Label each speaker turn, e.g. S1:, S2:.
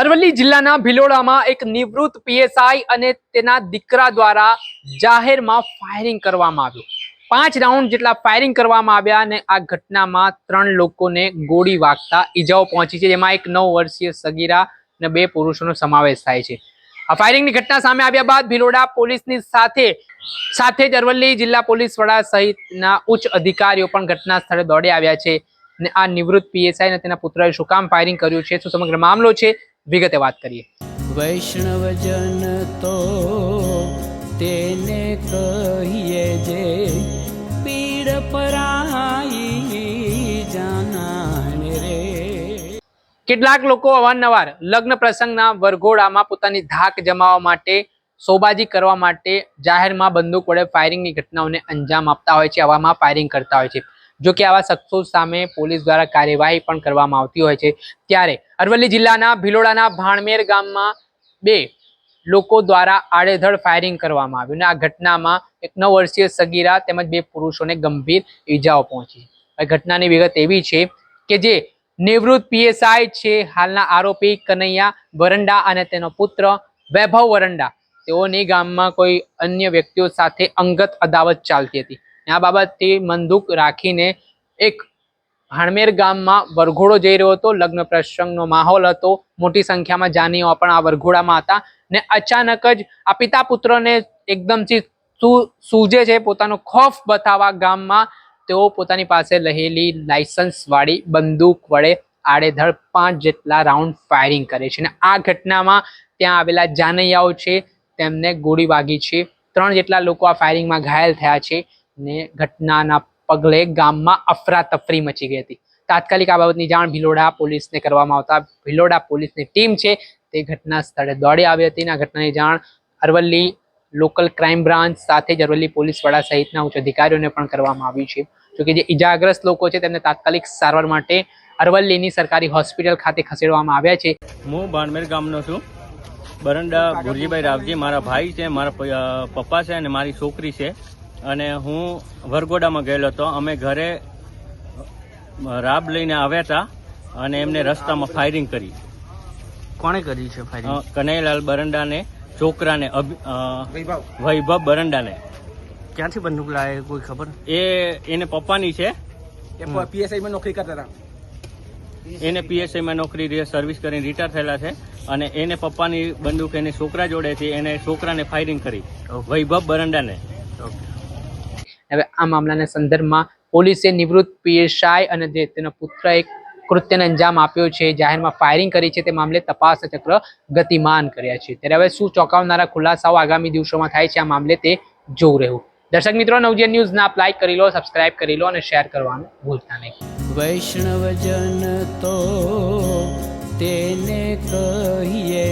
S1: અરવલ્લી જિલ્લાના ભિલોડામાં એક નિવૃત્ત પીએસઆઈ અને તેના દીકરા દ્વારા જાહેરમાં ફાયરિંગ કરવામાં આવ્યું. પાંચ રાઉન્ડ જેટલા ફાયરિંગ કરવામાં આવ્યા અને આ ઘટનામાં ત્રણ લોકોને ગોળી વાગતા ઈજાઓ પહોંચી છે. જેમાં એક નવ વર્ષીય સગીરા અને બે પુરુષોનો સમાવેશ થાય છે. આ ફાયરિંગની ઘટના સામે આવ્યા બાદ ભિલોડા પોલીસની સાથે સાથે જ અરવલ્લી જિલ્લા પોલીસ વડા સહિતના ઉચ્ચ અધિકારીઓ પણ ઘટના સ્થળે દોડી આવ્યા છે. અને આ નિવૃત્ત પીએસઆઈ અને તેના પુત્રએ શું કામ ફાયરિંગ કર્યું છે? શું સમગ્ર મામલો છે? વિગતે વાત કરીએ.
S2: વૈષ્ણવજન તો તેને કહીએ જે પીડ પરાઈ જાનાને રે.
S1: કેટલાક લોકો અવારનવાર લગ્ન પ્રસંગના વરઘોડામાં પોતાની ધાક જમાવવા માટે સોબાજી કરવા માટે જાહેરમાં બંદૂક વડે ફાયરિંગની ઘટનાઓને અંજામ આપતા હોય છે આવામાં ફાયરિંગ કરતા હોય છે. જો કે આવા શખ્સો સામે પોલીસ દ્વારા કાર્યવાહી પણ કરવામાં આવતી હોય છે. ત્યારે અરવલ્લી જિલ્લાના ભિલોડાના ભાણમેર ગામમાં બે લોકો દ્વારા આડેધડ ફાયરિંગ કરવામાં આવ્યું અને આ ઘટનામાં એક નવ વર્ષીય સગીરા તેમજ બે પુરુષોને ગંભીર ઈજાઓ પહોંચી. ઘટનાની વિગત એવી છે કે જે નિવૃત્ત પીએસઆઈ છે. હાલના આરોપી કનૈયા વરંડા અને તેનો પુત્ર વૈભવ વરંડા. તેઓની ગામમાં કોઈ અન્ય વ્યક્તિઓ સાથે અંગત અદાવત ચાલતી હતી. આ બાબતથી મનદુખ રાખીને એક હાણમેર ગામમાં વરઘોડો જઈ રહ્યો હતો. લગ્ન પ્રસંગનો માહોલ હતો. મોટી સંખ્યામાં જાનીઓ પણ આ વરઘોડામાં હતા ને અચાનક જ આ પિતા પુત્રને એકદમથી સૂજે છે. પોતાનો ખોફ બતાવવા ગામમાં તેઓ પોતાની પાસે રહેલી લાયસન્સ વાળી બંદૂક વડે આડેધડ પાંચ જેટલા રાઉન્ડ ફાયરિંગ કરે છે અને આ ઘટનામાં ત્યાં આવેલા જાનૈયાઓ છે. તેમને ગોળી વાગી છે. ત્રણ જેટલા લોકો આ ફાયરિંગમાં ઘાયલ થયા છે. ને ઘટનાના પગલે ગામમાં અફરાતફરી મચી ગઈ હતી. તાત્કાલિક આ બાબતની જાણ ભિલોડા પોલીસને કરવામાં આવતા ભિલોડા પોલીસની ટીમ છે. તે ઘટના સ્થળે દોડી આવી હતી આ ઘટનાની જાણ અરવલ્લી લોકલ ક્રાઇમ બ્રાન્ચ સાથે જ અરવલ્લી પોલીસ વડા સહિતના ઉચ્ચ અધિકારીઓને પણ કરવામાં આવ્યું છે. જોકે જે ઇજાગ્રસ્ત લોકો છે તેમને તાત્કાલિક સારવાર માટે અરવલ્લીની સરકારી હોસ્પિટલ ખાતે ખસેડવામાં આવ્યા છે.
S3: હું બાણમેર ગામનો છું. બરંડા ભુરજીભાઈ રાવજી, મારા ભાઈ છે, મારા પપ્પા છે અને મારી છોકરી છે. અને હું વરગોડામાં ગયેલો હતો. અમે ઘરે રાબ લઈને આવ્યા હતા અને એમને રસ્તામાં ફાયરિંગ કરી.
S2: કોણે કરી છે
S3: અ, કનૈયાલાલ બરંડાને છોકરાને અભિ- વૈભવ. બરંડાને.
S2: ક્યાંથી બંદૂક લાવે કોઈ ખબર?
S3: એ એને પપ્પાની છે.
S4: પીએસઆઈમાં નોકરી કરતા હતા.
S3: એને પીએસઆઈમાં નોકરી રી- સર્વિસ કરીને રિટાયર થયેલા છે અને એને પપ્પાની બંદૂક એને છોકરા જોડેથી એને છોકરાને ફાયરિંગ કરી. વૈભવ બરંડાને.
S1: હવે આ મામલાના સંદર્ભમાં પોલીસે નિવૃત્ત પીએસઆઈ અને જે તેનો પુત્ર એક કૃત્યને અંજામ આપ્યો છે, જાહેરમાં ફાયરિંગ કરી છે, તે મામલે તપાસ ચક્ર ગતિમાન કર્યા છે. ત્યારે હવે શું ચોંકાવનારા ખુલાસાઓ આગામી દિવસોમાં થાય છે આ મામલે તે જોવું રહ્યું દર્શક મિત્રો, નવજીવન ન્યૂઝના આપ લાઈક કરી લો સબસ્ક્રાઇબ કરી લો અને શેર કરવાનું ભૂલતા નહીં.
S2: વૈષ્ણવજન તો તેને કહીએ